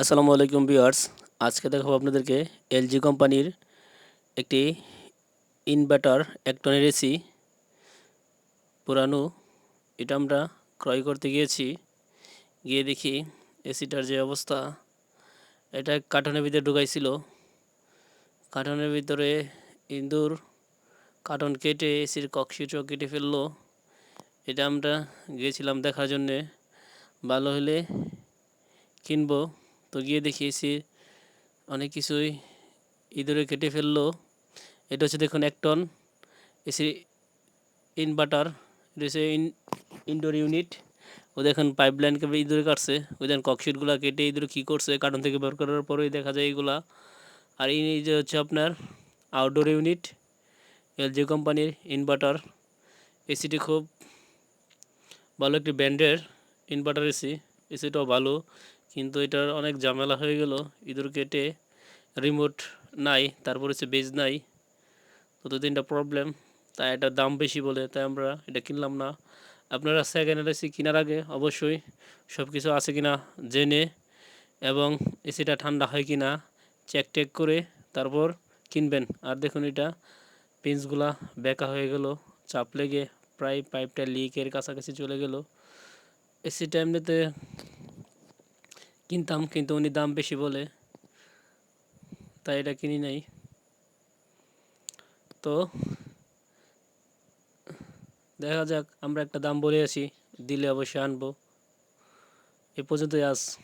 আসসালামু আলাইকুম ভিউয়ার্স। আজকে দেখাবো আপনাদেরকে এলজি কোম্পানির একটি ইনভার্টার এক টনের এসি। পুরানো, এটা আমরা ক্রয় করতে গিয়েছি। গিয়ে দেখি এসিটার যে অবস্থা। এটা কার্টনের ভিতরে ঢুকাইছিল। কার্টনের ভিতরে ইন্দুর কার্টন কেটে, এসির ককশিটও কেটে ফেলল। এটা আমরা গিয়েছিলাম দেখার জন্যে। ভালো হলে কিনবো। তো গিয়ে দেখিয়েছি, অনেক কিছুই ইঁদুরে কেটে ফেলল। এটা হচ্ছে দেখুন এক টন, এসি ইনভার্টার, এটা হচ্ছে ইন, ইনডোর ইউনিট। ও দেখুন পাইপ লাইনকে ইঁদুরে কাটছে, ওই দেখুন ককশিটগুলো কেটে ইঁদুরে কী করছে, কার্টন থেকে বের করার পরেই দেখা যায় এইগুলা। আর এই যে হচ্ছে আপনার আউটডোর ইউনিট, এলজি কোম্পানির ইনভার্টার, এসিটি খুব ভালো একটি ব্র্যান্ডের ইনভার্টার এসি, এসিটাও ভালো। কিন্তু এটার অনেক ঝামেলা হয়ে গেল। ইঁদুর কেটে রিমোট নাই, তারপর হচ্ছে বেজ নাই। তো তিনটা প্রবলেম তাই এটার দাম বেশি বলে, তাই আমরা এটা কিনলাম না। আপনারা সেকেন্ড এসি কেনার আগে অবশ্যই সব কিছু আছে কিনা জেনে এবং এসিটা ঠান্ডা হয় কি না চেক টেক করে তারপর কিনবেন। আর দেখুন এটা পিন্সগুলা বেঁকা হয়ে গেল, চাপ লেগে প্রায় পাইপটা লিকের কাছাকাছি চলে গেল। এসিটা এমনিতে কিনতাম, কিন্তু উনি দাম বেশি বলে, তাই এটা কিনি নাই। তো, দেখা যাক, আমরা একটা দাম বলে আসি, দিলে অবশ্যই আনব। এ পর্যন্তই আজ।